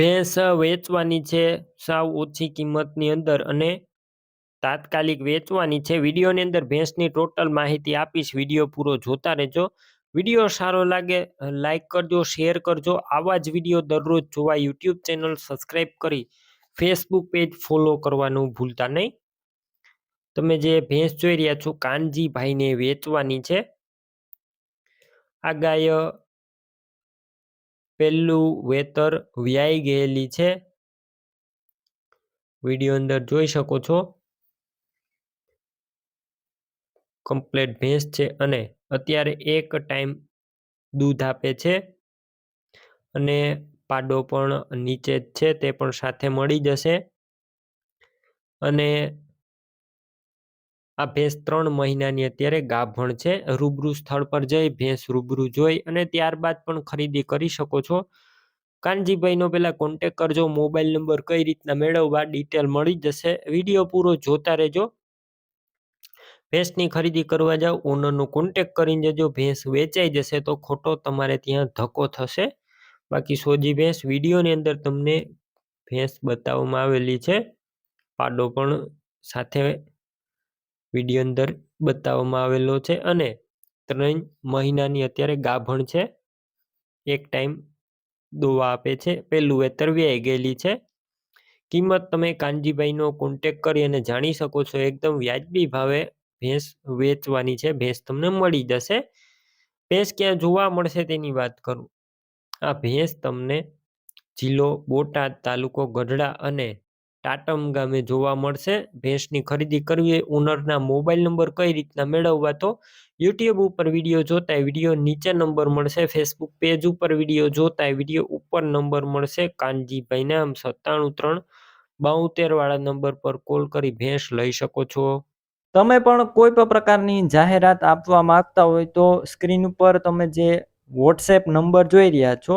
ભેંસ વેચવાની છે સાવ ઓછી કિંમતની અંદર અને તાત્કાલિક વેચવાની છે. વિડીયોની અંદર ભેંસની ટોટલ માહિતી આપીશ. વીડિયો પૂરો જોતા રહેજો. વીડિયો સારો લાગે લાઇક કરજો શેર કરજો. આવા જ વીડિયો દરરોજ જોવા યુટ્યુબ ચેનલ સબસ્ક્રાઈબ કરી ફેસબુક પેજ ફોલો કરવાનું ભૂલતા નહીં. તમે જે ભેંસ જોઈ રહ્યા છો કાનજીભાઈને વેચવાની છે. આ ગાય પહેલું વેતર વ્યાઈ ગયેલી છે. વીડિયો અંદર જોઈ શકો છો. કમ્પ્લેટ ભેંસ છે અને અત્યારે એક ટાઈમ દૂધ આપે છે. અને પાડો પણ નીચે જ છે, તે પણ સાથે મળી જશે. અને આ ભેંસ ત્રણ મહિનાની અત્યારે ગાભણ છે. રૂબરૂ સ્થળ પર જઈ ભેંસ રૂબરૂ જોઈ અને ત્યારબાદ પણ ખરીદી કરી શકો છો. કાનજીભાઈનો પહેલાં કોન્ટેક કરજો. મોબાઈલ નંબર કઈ રીતના મેળવવા ડિટેલ મળી જશે. વીડિયો પૂરો જોતા રહેજો. ભેંસની ખરીદી કરવા જાઓ ઓનરનો કોન્ટેક કરીને જજો. ભેંસ વેચાઈ જશે તો ખોટો તમારે ત્યાં ધક્કો થશે. બાકી સોજી ભેંસ વિડીયોની અંદર તમને ભેંસ બતાવવામાં આવેલી છે. પાડો પણ સાથે વીડિયો અંદર બતાવવામાં આવેલો છે અને ત્રણ મહિનાની અત્યારે ગાભણ છે. એક ટાઈમ દોવા આપે છે. પહેલું વેતર વ્યાઈ ગયેલી છે. કિંમત તમે કાનજીભાઈનો કોન્ટેક કરી અને જાણી શકો છો. એકદમ વ્યાજબી ભાવે ભેંસ વેચવાની છે. ભેંસ તમને મળી જશે. ભેંસ ક્યાં જોવા મળશે તેની વાત કરું. આ ભેંસ તમને જિલ્લો બોટાદ તાલુકો ગઢડા અને ટાટમ ગામે જોવા મળશે. ભેંસની ખરીદી કરવી એ ઓનરના મોબાઈલ નંબર કઈ રીતના મેળવવા તો યુટ્યુબ ઉપર વીડિયો જોતા વીડિયો નીચે નંબર મળશે. ફેસબુક પેજ ઉપર વીડિયો જોતા વીડિયો ઉપર નંબર મળશે. કાનજીભાઈ નામ સત્તાણું ત્રણ બાઉતેર વાળા નંબર પર કોલ કરી ભેંસ લઈ શકો છો. તમે પણ કોઈ પણ પ્રકારની જાહેરાત આપવા માંગતા હોય તો સ્ક્રીન ઉપર તમે જે વોટ્સએપ નંબર જોઈ રહ્યા છો